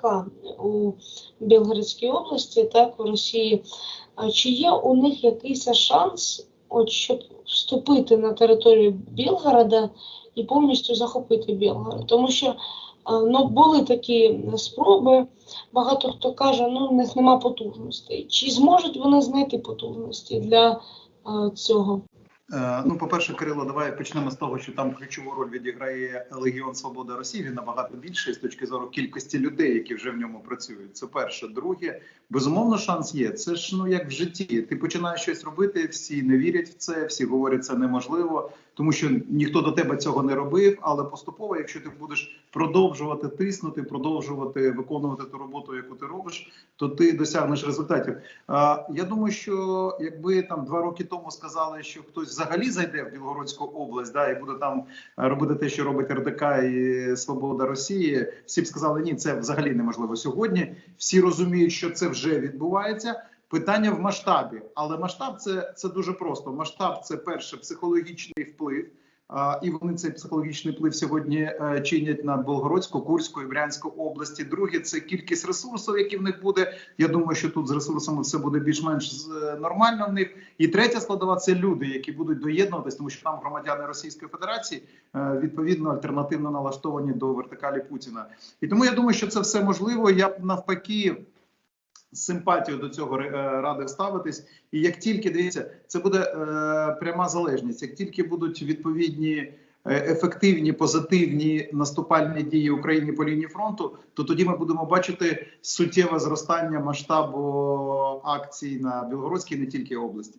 РДК у Білгородській області, так в Росії. Чи є у них якийсь шанс, от щоб вступити на територію Білгорода і повністю захопити Білгород? Тому що ну, були такі спроби. Багато хто каже, ну в них нема потужностей. Чи зможуть вони знайти потужності для цього? Е, Ну, по-перше, Кирило, давай почнемо з того, що там ключову роль відіграє Легіон Свобода Росії. Він набагато більший з точки зору кількості людей, які вже в ньому працюють. Це перше. Друге, безумовно, шанс є. Це ж ну як в житті. Ти починаєш щось робити, всі не вірять в це, всі говорять, це неможливо, тому що ніхто до тебе цього не робив. Але поступово, якщо ти будеш продовжувати тиснути, продовжувати виконувати ту роботу, яку ти робиш, то ти досягнеш результатів. А, Я думаю, що якби там два роки тому сказали, що хтось взагалі зайде в Білгородську область, да, і буде там е, робити те, що робить РДК і Свобода Росії, всі б сказали, ні, це взагалі неможливо сьогодні. Всі розуміють, що це вже відбувається. Питання в масштабі, але масштаб це, це дуже просто. Масштаб це перше психологічний вплив. І вони цей психологічний вплив сьогодні е, чинять на Болгородську, Курську і Брянську області. Друге, це кількість ресурсів, які в них буде. Я думаю, що тут з ресурсами все буде більш-менш е, нормально в них. І третя складова це люди, які будуть доєднуватись, тому що там громадяни Російської Федерації е, відповідно альтернативно налаштовані до вертикалі Путіна. І тому я думаю, що це все можливо. Я б навпаки. З симпатією до цього е, радив ставитись, і як тільки дивіться, це буде е, пряма залежність. Як тільки будуть відповідні е, ефективні, позитивні наступальні дії України по лінії фронту, то тоді ми будемо бачити суттєве зростання масштабу акцій на Білгородській, не тільки області.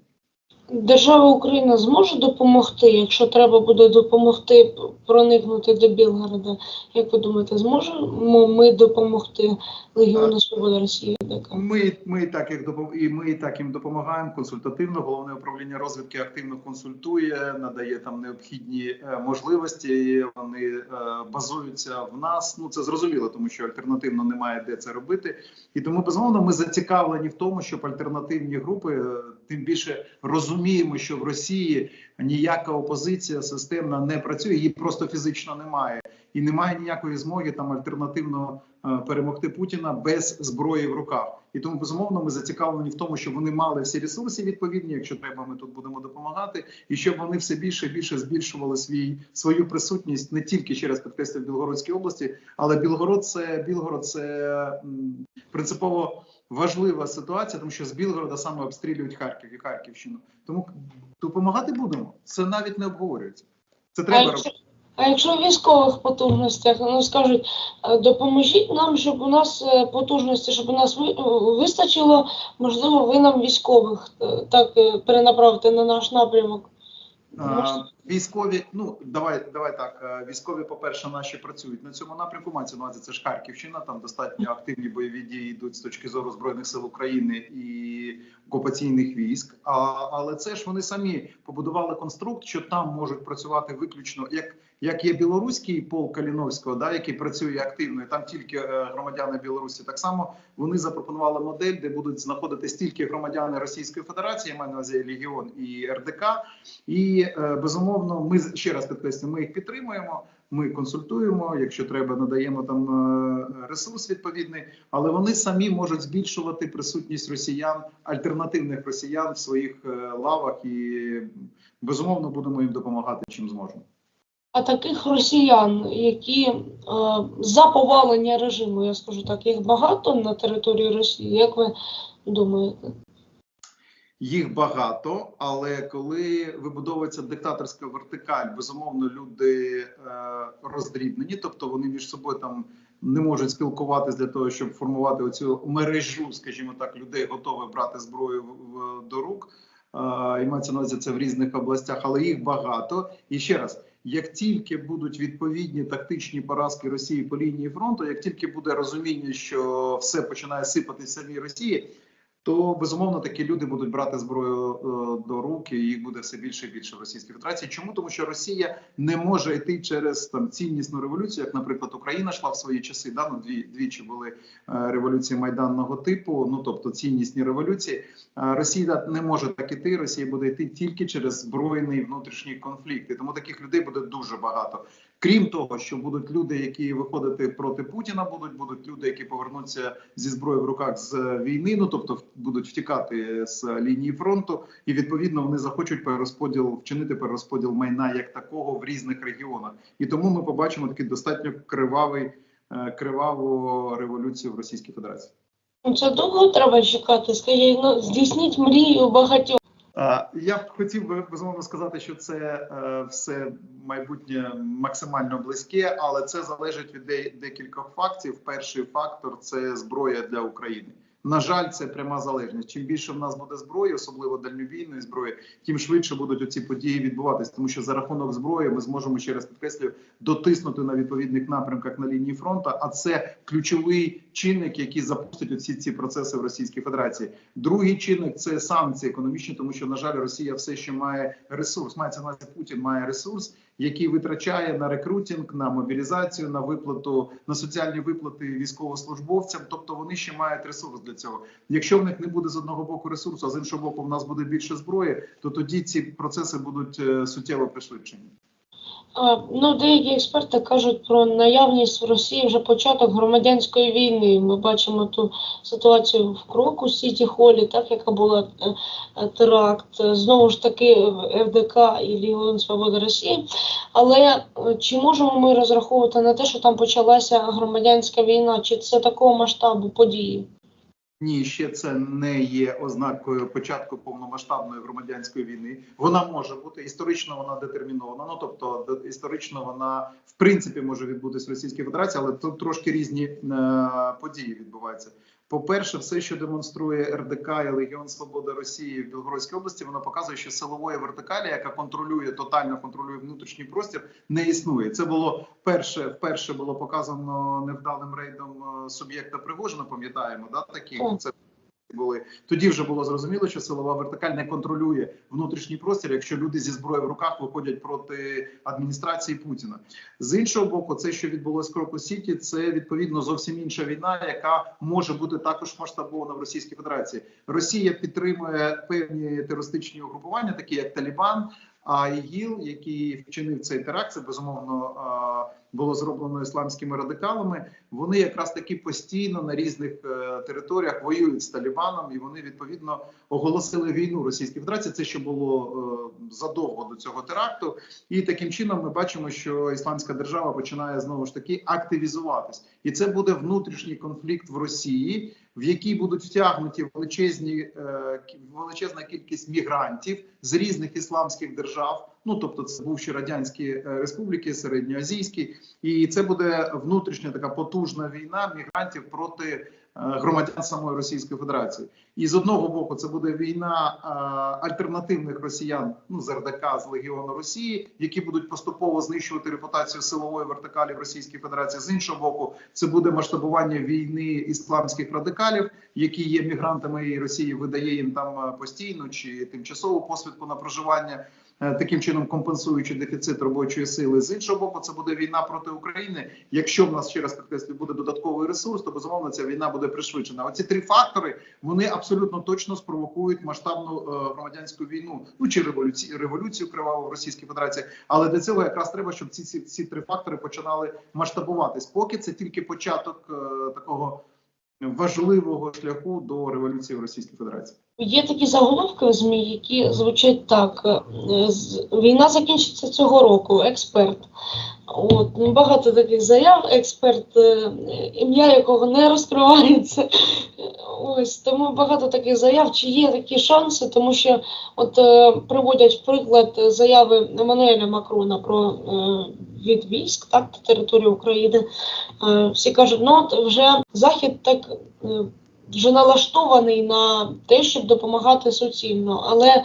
Держава Україна зможе допомогти, якщо треба буде допомогти проникнути до Білгорода. Як ви думаєте, зможемо ми допомогти Легіону Свободи Росії? Ми, ми так як і ми і так їм допомагаємо консультативно. Головне управління розвідки активно консультує, надає там необхідні е, можливості. Вони е, базуються в нас. Ну це зрозуміло, тому що альтернативно немає де це робити. І тому безумовно ми зацікавлені в тому, щоб альтернативні групи е, тим більше розуміємо, що в Росії ніяка опозиція системна не працює, її просто фізично немає. І немає ніякої змоги там альтернативно е, перемогти Путіна без зброї в руках. І тому безумовно ми зацікавлені в тому, щоб вони мали всі ресурси відповідні. Якщо треба, ми тут будемо допомагати, і щоб вони все більше і більше збільшували свій свою присутність не тільки через підкреслю в Білгородській області, але Білгород це Білгород це принципово важлива ситуація, тому що з Білгорода саме обстрілюють Харків і Харківщину. Тому допомагати будемо. Це навіть не обговорюється. Це А треба робити. а якщо в військових потужностях ну скажуть, е, допоможіть нам, щоб у нас е, потужності, щоб у нас ви- вистачило, можливо, ви нам військових е, так е, перенаправити на наш напрямок. Військові, ну давай, давай так. е, Військові, по-перше, наші працюють на цьому напрямку. Мається на увазі, це ж Харківщина. Там достатньо активні бойові дії йдуть з точки зору збройних сил України і окупаційних військ. А, але це ж вони самі побудували конструкт, що там можуть працювати виключно як. Як є білоруський полк Каліновського, да, який працює активно, і там тільки е, громадяни Білорусі. Так само вони запропонували модель, де будуть знаходитись тільки громадяни Російської Федерації, я маю на увазі Легіон і РДК. І е, безумовно, ми ще раз підкреслюю, ми їх підтримуємо. Ми консультуємо, якщо треба, надаємо там е, ресурс відповідний, але вони самі можуть збільшувати присутність росіян, альтернативних росіян в своїх лавах, і безумовно будемо їм допомагати чим зможемо. А таких росіян, які е, за повалення режиму, я скажу так, їх багато на території Росії, як ви думаєте? Їх багато, але коли вибудовується диктаторська вертикаль, безумовно, люди е, роздрібнені, тобто вони між собою там не можуть спілкуватись для того, щоб формувати оцю мережу, скажімо так, людей готових брати зброю в, в, до рук. Е, і мається на увазі це в різних областях, але їх багато. І ще раз. Як тільки будуть відповідні тактичні поразки Росії по лінії фронту, як тільки буде розуміння, що все починає сипатися самій Росії, то безумовно такі люди будуть брати зброю е, до рук, і їх буде все більше і більше в Російській Федерації. Чому тому, що Росія не може йти через там ціннісну революцію, як, наприклад, Україна йшла в свої часи. Да? Ну, дві двічі були е, революції майданного типу, ну тобто ціннісні революції. А Росія не може так іти. Росія буде йти тільки через збройний внутрішній конфлікт. І тому таких людей буде дуже багато. Крім того, що будуть люди, які виходити проти Путіна, будуть будуть люди, які повернуться зі зброєю в руках з війни, ну тобто будуть втікати з лінії фронту, і відповідно вони захочуть перерозподіл вчинити перерозподіл майна як такого в різних регіонах. І тому ми побачимо такий достатньо кривавий е, криваву революцію в Російській Федерації. Ну, Це довго треба чекати. Скажіть, ну здійсніть мрію багатьох. Я б хотів би безумовно сказати, що це е, все майбутнє максимально близьке, але це залежить від декількох фактів. Перший фактор це зброя для України. На жаль, це пряма залежність. Чим більше в нас буде зброї, особливо дальнобійної зброї, тим швидше будуть оці події відбуватись, тому що за рахунок зброї ми зможемо ще раз підкреслюю дотиснути на відповідних напрямках на лінії фронту. А це ключовий чинник, який запустить усі ці процеси в Російській Федерації. Другий чинник це санкції економічні, тому що на жаль, Росія все ще має ресурс. Мається на Путін має ресурс, який витрачає на рекрутинг, на мобілізацію, на виплату на соціальні виплати військовослужбовцям. Тобто вони ще мають ресурс для цього. Якщо в них не буде з одного боку ресурсу, а з іншого боку, в нас буде більше зброї, то тоді ці процеси будуть е, суттєво пришвидшені. Ну, деякі експерти кажуть про наявність в Росії вже початок громадянської війни. Ми бачимо ту ситуацію в Кроку Сіті Холі, так яка була е, е, теракт. Е, Знову ж таки, ФДК і Легіон Свободи Росії. Але чи можемо ми розраховувати на те, що там почалася громадянська війна? Чи це такого масштабу події? Ні, ще це не є ознакою початку повномасштабної громадянської війни. Вона може бути історично, вона детермінована. Ну тобто, історично вона в принципі може відбутися в Російській Федерації, але тут трошки різні е, події відбуваються. По-перше, все, що демонструє РДК і Легіон Свободи Росії в Білгородській області, воно показує, що силової вертикалі, яка контролює тотально контролює внутрішній простір, не існує. Це було перше, вперше було показано невдалим рейдом е, суб'єкта Пригожина. Пам'ятаємо, да такі це були тоді. Вже було зрозуміло, що силова вертикаль не контролює внутрішній простір, якщо люди зі зброєю в руках виходять проти адміністрації Путіна. З іншого боку, це що відбулося в Кроку Сіті, це відповідно зовсім інша війна, яка може бути також масштабована в Російській Федерації. Росія підтримує певні терористичні угрупування, такі як Талібан. А ІГІЛ, який вчинив цей теракт, це безумовно було зроблено ісламськими радикалами. Вони якраз таки постійно на різних е, територіях воюють з Талібаном, і вони відповідно оголосили війну Російській Федерації. Це ще було е, задовго до цього теракту. І таким чином ми бачимо, що ісламська держава починає знову ж таки активізуватись, і це буде внутрішній конфлікт в Росії, в який будуть втягнуті величезні е, величезна кількість мігрантів з різних ісламських держав. Ну тобто, це бувші радянські е, республіки, середньоазійські, і це буде внутрішня така потужна війна мігрантів проти е, громадян самої Російської Федерації. І з одного боку, це буде війна е, альтернативних росіян, ну з РДК з Легіону Росії, які будуть поступово знищувати репутацію силової вертикалі в Російській Федерації. З іншого боку, це буде масштабування війни ісламських радикалів, які є мігрантами, і Росія видає їм там постійну чи тимчасову посвідку на проживання. Е, Таким чином компенсуючи дефіцит робочої сили з іншого боку, це буде війна проти України. Якщо в нас ще раз підкреслю буде додатковий ресурс, то безумовно ця війна буде пришвидшена. Оці три фактори вони абсолютно точно спровокують масштабну е, громадянську війну, ну чи революцію революцію криваву в Російській Федерації. Але для цього якраз треба, щоб ці ці, ці три фактори починали масштабуватись. Поки це тільки початок е, такого важливого шляху до революції в Російській Федерації. Є такі заголовки в ЗМІ, які звучать так: е, війна закінчиться цього року. Експерт. От багато таких заяв. Експерт, е, ім'я якого не розкривається. Ось тому багато таких заяв. Чи є такі шанси? Тому що от е, приводять приклад заяви Еммануеля Макрона про від військ так на територію України. Всі кажуть, ну от вже захід так. Вже налаштований на те, щоб допомагати суцільно. Але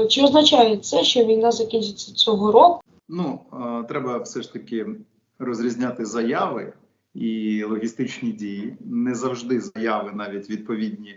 е, чи означає це, що війна закінчиться цього року? Ну е, треба все ж таки розрізняти заяви і логістичні дії. Не завжди заяви, навіть відповідні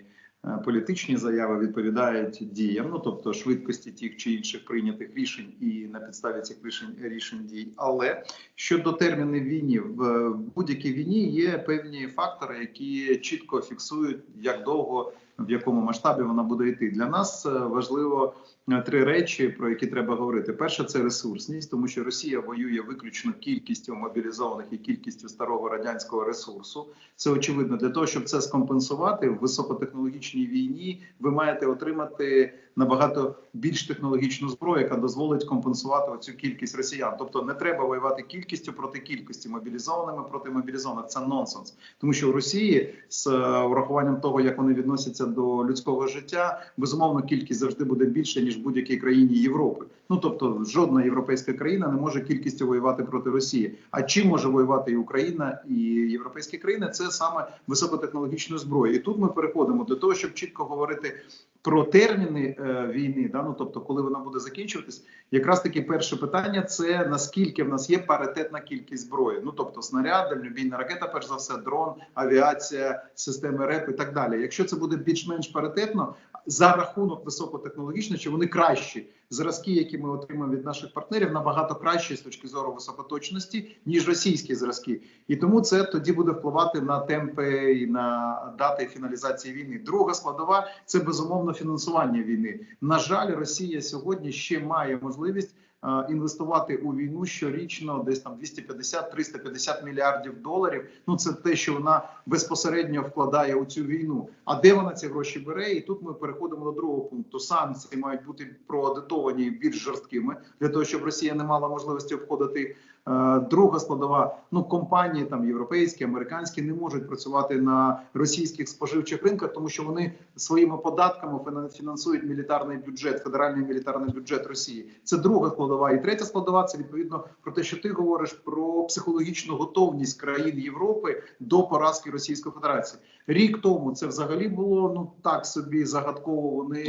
політичні заяви, відповідають діям, ну тобто швидкості тих чи інших прийнятих рішень і на підставі цих рішень рішень дій. Але щодо термінів війни, в будь-якій війні є певні фактори, які чітко фіксують, як довго в якому масштабі вона буде йти. Для нас е, важливо е, три речі, про які треба говорити. Перше це ресурсність, тому що Росія воює виключно кількістю мобілізованих і кількістю старого радянського ресурсу. Це очевидно для того, щоб це скомпенсувати в високотехнологічній війні. Ви маєте отримати набагато більш технологічну зброю, яка дозволить компенсувати оцю кількість росіян. Тобто не треба воювати кількістю проти кількості, мобілізованими проти мобілізованих. Це нонсенс, тому що в Росії з е, урахуванням того, як вони відносяться до людського життя, безумовно кількість завжди буде більше ніж в будь-якій країні Європи. Ну тобто, жодна європейська країна не може кількістю воювати проти Росії. А чим може воювати і Україна і європейські країни? Це саме високотехнологічною зброєю. І тут ми переходимо до того, щоб чітко говорити про терміни е, війни, да ну тобто, коли вона буде закінчуватись, якраз таки перше питання це наскільки в нас є паритетна кількість зброї. Ну тобто снаряд, дальнобійна ракета, перш за все, дрон, авіація, системи РЕП і так далі. Якщо це буде більш-менш паритетно за рахунок високотехнологічно, чи вони кращі зразки, які ми отримаємо від наших партнерів, набагато кращі з точки зору високоточності, ніж російські зразки, і тому це тоді буде впливати на темпи і на дати фіналізації війни. Друга складова це безумовно фінансування війни. На жаль, Росія сьогодні ще має можливість. Е, Інвестувати у війну щорічно десь там 250-350 мільярдів доларів. Ну це те, що вона безпосередньо вкладає у цю війну. А де вона ці гроші бере? І тут ми переходимо до другого пункту. Санкції мають бути проаудитовані більш жорсткими для того, щоб Росія не мала можливості обходити. Е, Друга складова, ну компанії там європейські, американські не можуть працювати на російських споживчих ринках, тому що вони своїми податками фіна- фінансують мілітарний бюджет, федеральний мілітарний бюджет Росії. Це друга складова. І третя складова це відповідно про те, що ти говориш про психологічну готовність країн Європи до поразки Російської Федерації. Рік тому це взагалі було ну так собі загадково. Вони.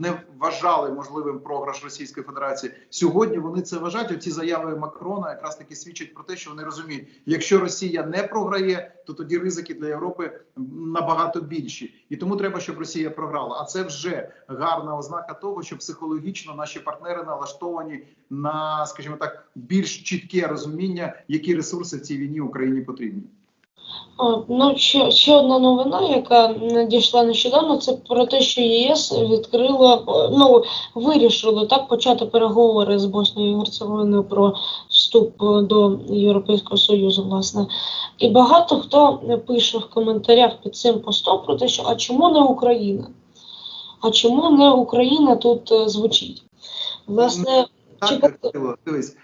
Не вважали можливим програш Російської Федерації. Сьогодні вони це вважають. Оці заяви Макрона якраз таки свідчать про те, що вони розуміють, якщо Росія не програє, то тоді ризики для Європи набагато більші, і тому треба, щоб Росія програла. А це вже гарна ознака того, що психологічно наші партнери налаштовані на, скажімо так, більш чітке розуміння, які ресурси в цій війні Україні потрібні. Ну, ще, ще одна новина, яка надійшла нещодавно, це про те, що ЄС відкрила, ну, вирішило так почати переговори з Босною і Герцеговиною про вступ до Європейського Союзу, власне. І багато хто пише в коментарях під цим постом про те, що а чому не Україна? А чому не Україна тут е, звучить? Власне, Чи Так, дивись,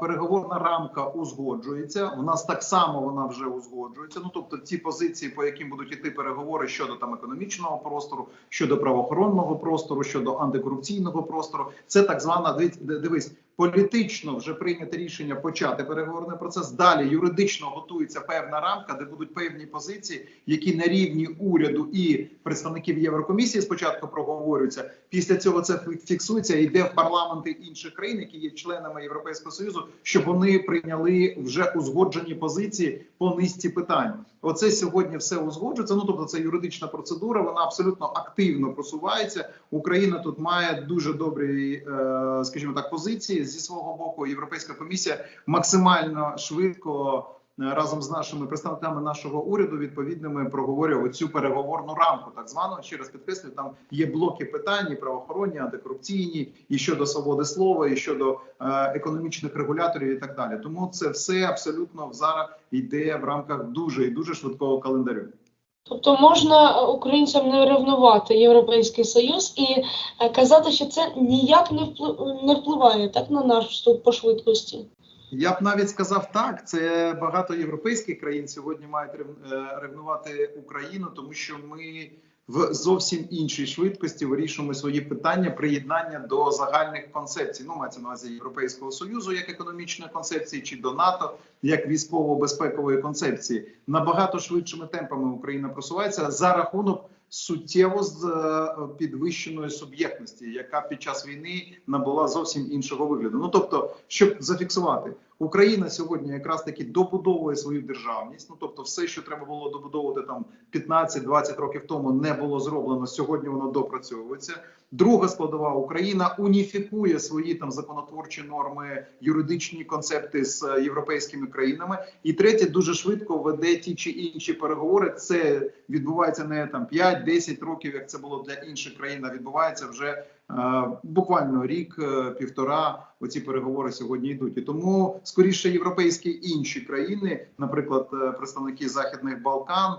переговорна рамка узгоджується. У нас так само вона вже узгоджується. Ну тобто, ті позиції, по яким будуть іти переговори щодо там економічного простору, щодо правоохоронного простору, щодо антикорупційного простору, це так звана дивись. Політично вже прийнято рішення почати переговорний процес. Далі юридично готується певна рамка, де будуть певні позиції, які на рівні уряду і представників Єврокомісії спочатку проговорюються. Після цього це фіксується йде в парламенти інших країн, які є членами Європейського союзу, щоб вони прийняли вже узгоджені позиції по низці питань. Оце сьогодні все узгоджується. Ну тобто, це юридична процедура. Вона абсолютно активно просувається. Україна тут має дуже добрі, е, скажімо так, позиції зі свого боку. Європейська комісія максимально швидко. Е, Разом з нашими представниками нашого уряду відповідними проговорював цю переговорну рамку, так звану ще раз підкреслюю, там є блоки питань, і правоохоронні, антикорупційні, і щодо свободи слова, і щодо е, економічних регуляторів, і так далі. Тому це все абсолютно зараз йде в рамках дуже і дуже швидкого календарю. Тобто можна е, українцям не ревнувати Європейський Союз і казати, що це ніяк не впливає так на наш вступ по швидкості. Я б навіть сказав так. Це багато європейських країн сьогодні мають е, ревнувати Україну, тому що ми в зовсім іншій швидкості вирішуємо свої питання приєднання до загальних концепцій. Ну, мається на увазі Європейського союзу як економічної концепції, чи до НАТО як військово-безпекової концепції. Набагато швидшими темпами Україна просувається за рахунок. Суттєво з е, підвищеної суб'єктності, яка під час війни набула зовсім іншого вигляду. Ну тобто, щоб зафіксувати, Україна сьогодні якраз таки добудовує свою державність. Ну тобто, все, що треба було добудовувати там 15-20 років тому, не було зроблено. Сьогодні воно допрацьовується. Друга складова Україна уніфікує свої там законотворчі норми, юридичні концепти з е, європейськими країнами. І третє дуже швидко веде ті чи інші переговори. Це відбувається не там 5-10 років, як це було для інших країн. А відбувається вже буквально рік, е, півтора. Оці переговори сьогодні йдуть. І тому скоріше європейські інші країни, наприклад, е, представники західних Балкан.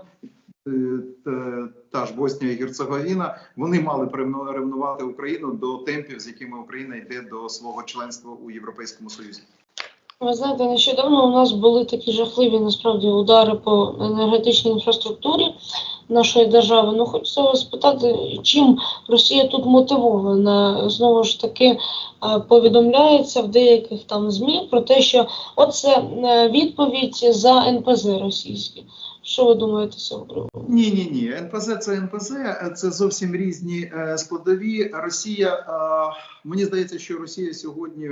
е, та- ж Боснія і Герцеговіна, вони мали ревнувати Україну до темпів, з якими Україна йде до свого членства у Європейському Союзі. Ви знаєте, нещодавно у нас були такі жахливі насправді удари по енергетичній інфраструктурі нашої держави. Ну, хочеться вас спитати, чим Росія тут мотивована? Знову ж таки, е, повідомляється в деяких там ЗМІ про те, що оце е, відповідь за НПЗ російські. Що ви думаєте з цього приводу? Ні, ні, ні. НПЗ це НПЗ, це зовсім різні е, складові. Росія мені здається, що Росія сьогодні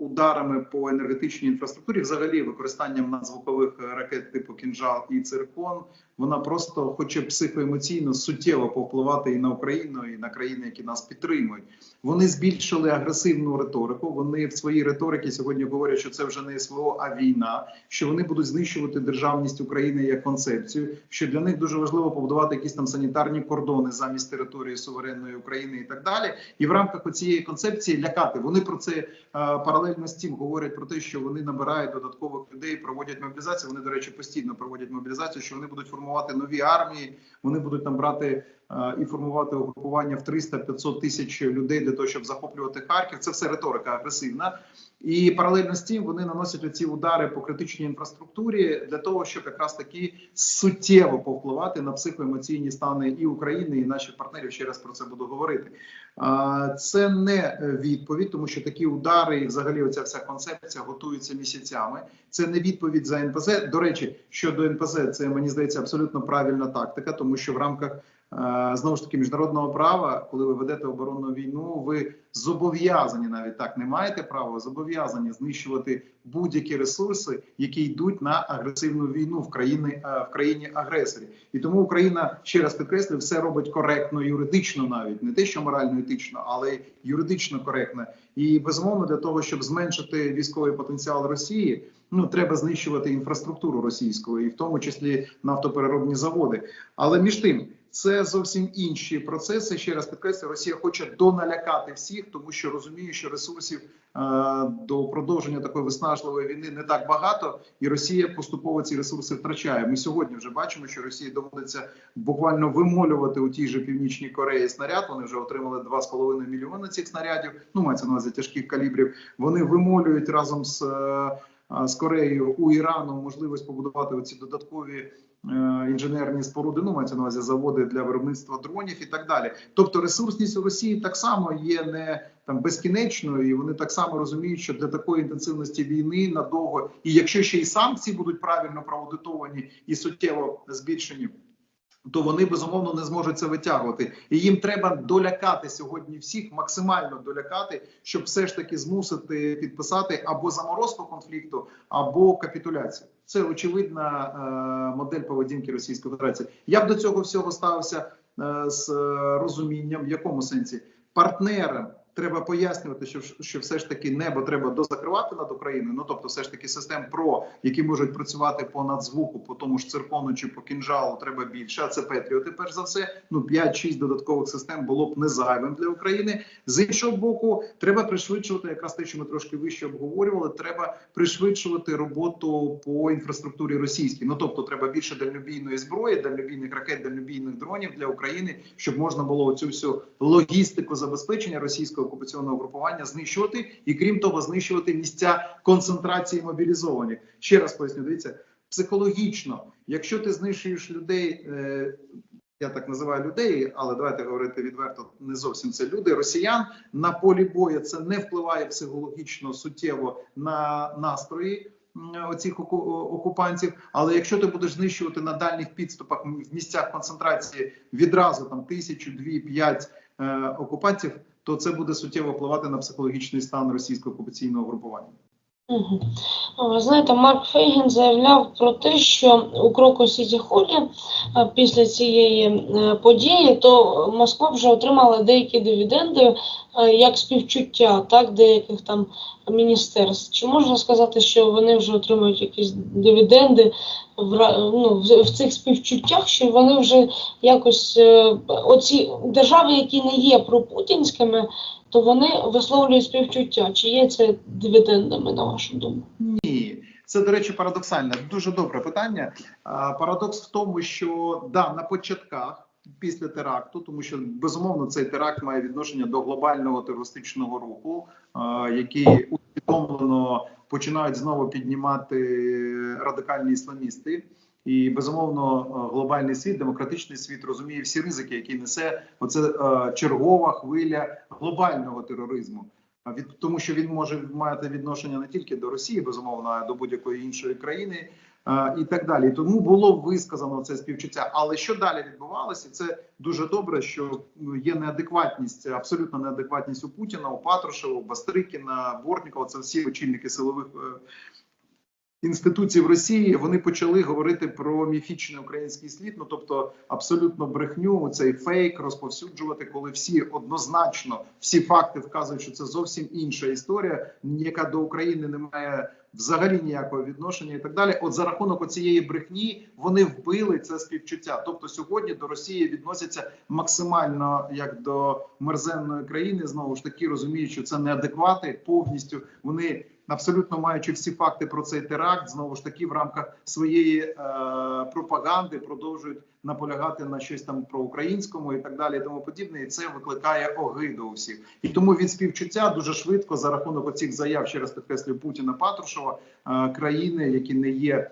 ударами по енергетичній інфраструктурі, взагалі використанням надзвукових ракет типу кінжал і циркон, вона просто хоче психоемоційно суттєво повпливати і на Україну, і на країни, які нас підтримують. Вони збільшили агресивну риторику. Вони в своїй риториці сьогодні говорять, що це вже не СВО, а війна. Що вони будуть знищувати державність України як концепцію. Що для них дуже важливо побудувати якісь там санітарні кордони замість території суверенної України і так далі. І в рамках цієї концепції лякати. Вони про це е, паралельно з тим говорять про те, що вони набирають додаткових людей, проводять мобілізацію. Вони, до речі, постійно проводять мобілізацію. Що вони будуть формувати нові армії, вони будуть там брати і формувати угрупування в 300-500 тисяч людей для того, щоб захоплювати Харків. Це все риторика агресивна. І паралельно з тим вони наносять оці удари по критичній інфраструктурі для того, щоб якраз таки суттєво повпливати на психоемоційні стани і України, і наших партнерів. Ще раз про це буду говорити. Це не е, відповідь, тому що такі удари, і взагалі, оця вся концепція готується місяцями. Це не відповідь за НПЗ. До речі, щодо НПЗ, це мені здається абсолютно правильна тактика, тому що в рамках е, знову ж таки міжнародного права, коли ви ведете оборонну війну, ви зобов'язані навіть так не маєте права, зобов'язані знищувати будь-які ресурси, які йдуть на агресивну війну в країни е, в країні агресорі. І тому Україна ще раз підкреслюю, все робить коректно, юридично, навіть не те, що морально етично, але юридично коректно. І безумовно для того, щоб зменшити військовий потенціал Росії. Ну, треба знищувати інфраструктуру російську, і в тому числі нафтопереробні заводи. Але між тим, це зовсім інші процеси. Ще раз підкреслюю, Росія хоче доналякати всіх, тому що розуміє, що ресурсів е, до продовження такої виснажливої війни не так багато, і Росія поступово ці ресурси втрачає. Ми сьогодні вже бачимо, що Росії доводиться буквально вимолювати у тій же північній Кореї снаряд. Вони вже отримали 2,5 мільйони цих снарядів. Ну мається на увазі тяжких калібрів. Вони вимолюють разом з. е, з Кореєю у Ірану можливість побудувати оці додаткові е, інженерні споруди, ну мається на увазі заводи для виробництва дронів і так далі. Тобто ресурсність у Росії так само є не там безкінечною, і вони так само розуміють, що для такої інтенсивності війни надовго, і якщо ще й санкції будуть правильно проаудитовані і суттєво збільшені. То вони безумовно не зможуть це витягувати, і їм треба долякати сьогодні всіх, максимально долякати, щоб все ж таки змусити підписати або заморозку конфлікту, або капітуляцію. Це очевидна е, модель поведінки Російської Федерації. Я б до цього всього ставився е, з е, розумінням, в якому сенсі партнерам треба пояснювати, що, що все ж таки небо треба дозакривати над Україною. Ну тобто, все ж таки систем ПРО, які можуть працювати по надзвуку, по тому ж циркону чи по кінжалу, треба більше. А це Петріоти, перш за все. Ну 5-6 додаткових систем було б не зайвим для України. З іншого боку, треба пришвидшувати якраз те, що ми трошки вище обговорювали. Треба пришвидшувати роботу по інфраструктурі російській. Ну тобто, треба більше дальнобійної зброї, дальнобійних ракет, дальнобійних дронів для України, щоб можна було цю всю логістику забезпечення російського окупаційного групування знищувати, і крім того, знищувати місця концентрації мобілізованих. Ще раз поясню, дивіться психологічно, якщо ти знищуєш людей. Е, я так називаю людей, але давайте говорити відверто, не зовсім це люди. Росіян на полі бою це не впливає психологічно суттєво на настрої оцих окупантів. Але якщо ти будеш знищувати на дальніх підступах в місцях концентрації відразу там тисячу, дві, п'ять е, окупантів, то це буде суттєво впливати на психологічний стан російського окупаційного групування. Ви знаєте, Марк Фейгін заявляв про те, що у Крокус Сіті Холі після цієї е, події, то Москва вже отримала деякі дивіденди е, як співчуття, так, деяких там міністерств. Чи можна сказати, що вони вже отримують якісь дивіденди в, ну, в, цих співчуттях, що вони вже якось е, оці держави, які не є пропутінськими, то вони висловлюють співчуття. Чи є це дивідендами, на вашу думку? Ні, це до речі, парадоксальне. Дуже добре питання. А, Парадокс в тому, що да, на початках після теракту, тому що безумовно цей теракт має відношення до глобального терористичного руху, а, який усвідомлено починають знову піднімати радикальні ісламісти. І безумовно е, глобальний світ, демократичний світ розуміє всі ризики, які несе оце е, чергова хвиля глобального тероризму. Від тому, що він може мати відношення не тільки до Росії, безумовно, а до будь-якої іншої країни і так далі. Тому було висказано це співчуття. Але що далі відбувалося? Це дуже добре, що ну, є неадекватність, абсолютна неадекватність у Путіна, у Патрушева, у Бастрикіна, Бортнікова. Це всі очільники силових. Інституцій в Росії вони почали говорити про міфічний український слід, ну тобто абсолютно брехню, цей фейк розповсюджувати, коли всі однозначно всі факти вказують, що це зовсім інша історія, яка до України не має взагалі ніякого відношення, і так далі. От за рахунок цієї брехні вони вбили це співчуття. Тобто сьогодні до Росії відносяться максимально як до мерзенної країни. Знову ж таки розуміють, що це неадеквати повністю. Вони абсолютно маючи всі факти про цей теракт, знову ж таки в рамках своєї е, пропаганди продовжують наполягати на щось там про українському і так далі, і тому подібне. І це викликає огиду у всіх. І тому від співчуття дуже швидко за рахунок оцих заяв через підкреслюю Путіна Патрушева е, країни, які не є.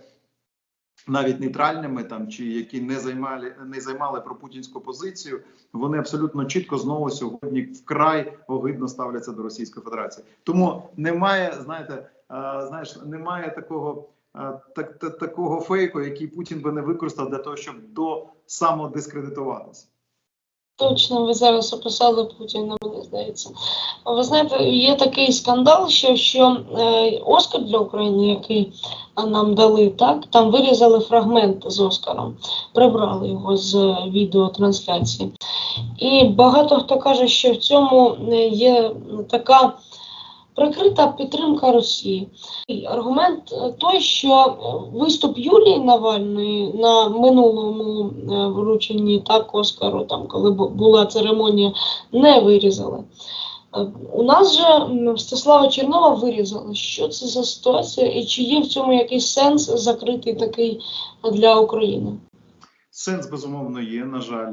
Навіть нейтральними там чи які не займали не займали пропутінську позицію, вони абсолютно чітко знову сьогодні вкрай огидно ставляться до Російської Федерації. Тому немає, знаєте, е, знаєш, немає такого е, так, та- такого фейку, який Путін би не використав для того, щоб до самодискредитуватися. Точно, ви зараз описали Путіна, мені здається. Ви знаєте, є такий скандал, що, що е, Оскар для України, який нам дали, так, там вирізали фрагмент з Оскаром, прибрали його з е, відеотрансляції. І багато хто каже, що в цьому е, є така прикрита підтримка Росії. Аргумент е, той, що е, виступ Юлії Навальної на минулому е, врученні так Оскару, там коли була церемонія, не вирізали. У нас же Мстислава Чернова вирізали. Що це за ситуація, і чи є в цьому якийсь сенс закритий такий для України? Сенс безумовно є. На жаль,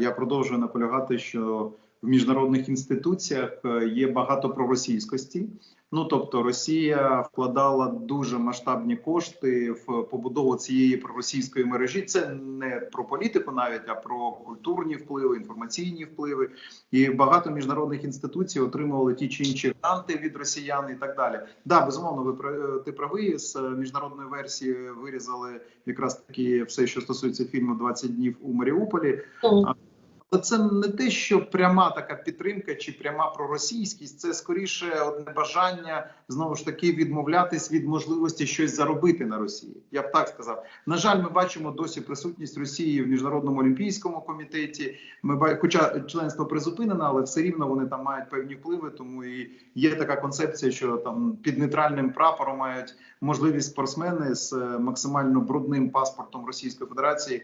я продовжую наполягати, що в міжнародних інституціях е, є багато проросійськості. Ну тобто, Росія вкладала дуже масштабні кошти в побудову цієї проросійської мережі. Це не про політику, навіть а про культурні впливи, інформаційні впливи. І багато міжнародних інституцій отримували ті чи інші гранти від росіян і так далі. Да, безумовно, ви ти правий з е, міжнародної версії вирізали якраз таки все, що стосується фільму «20 днів у Маріуполі. Ну, Але це не те, що пряма така підтримка чи пряма проросійськість, це скоріше одне бажання знову ж таки відмовлятись від можливості щось заробити на Росії. Я б так сказав. На жаль, ми бачимо досі присутність Росії в міжнародному олімпійському комітеті. Ми ба- хоча членство призупинено, але все рівно вони там мають певні впливи. Тому і є така концепція, що там під нейтральним прапором мають можливість спортсмени з е, максимально брудним паспортом Російської Федерації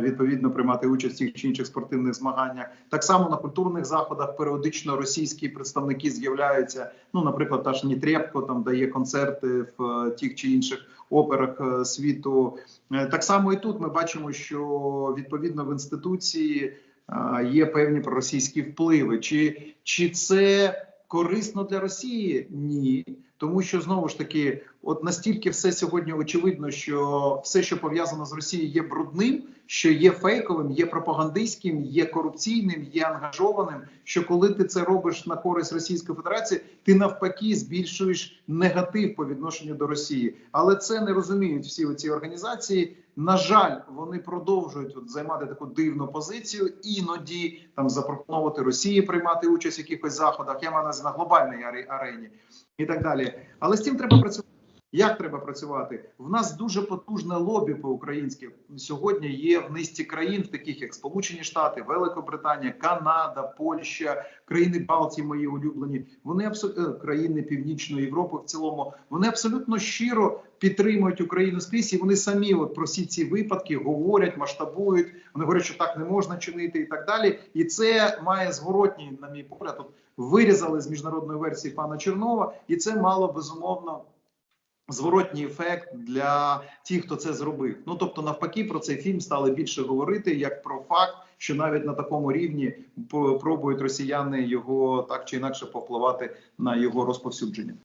відповідно приймати участь в тих чи інших спортивних змаганнях. Так само на культурних заходах періодично російські представники з'являються. Ну, наприклад, та ж Нітрєпко там дає концерти в е, тих чи інших операх е, світу. Е, Так само і тут ми бачимо, що відповідно в інституції е, є певні проросійські впливи. Чи, чи це корисно для Росії? Ні, тому що знову ж таки от настільки все сьогодні очевидно, що все, що пов'язано з Росією, є брудним, що є фейковим, є пропагандистським, є корупційним, є ангажованим. Що коли ти це робиш на користь Російської Федерації, ти навпаки збільшуєш негатив по відношенню до Росії. Але це не розуміють всі ці організації. На жаль, вони продовжують от займати таку дивну позицію, іноді там запропонувати Росії приймати участь в якихось заходах. Я маю на глобальній аре- арені і так далі. Але з цим треба працювати. Як треба працювати? В нас дуже потужне лобі по-українськи сьогодні є в низці країн, таких як Сполучені Штати, Великобританія, Канада, Польща, країни Балтії, мої улюблені. Вони абсолютно країни Північної Європи в цілому. Вони абсолютно щиро підтримують Україну скрізь, вони самі от про всі ці випадки говорять, масштабують. Вони говорять, що так не можна чинити, і так далі. І це має зворотній, на мій погляд, от вирізали з міжнародної версії пана Чернова, і це мало безумовно зворотній ефект для тих, хто це зробив. Ну тобто, навпаки, про цей фільм стали більше говорити як про факт, що навіть на такому рівні пробують росіяни його так чи інакше повпливати на його розповсюдження.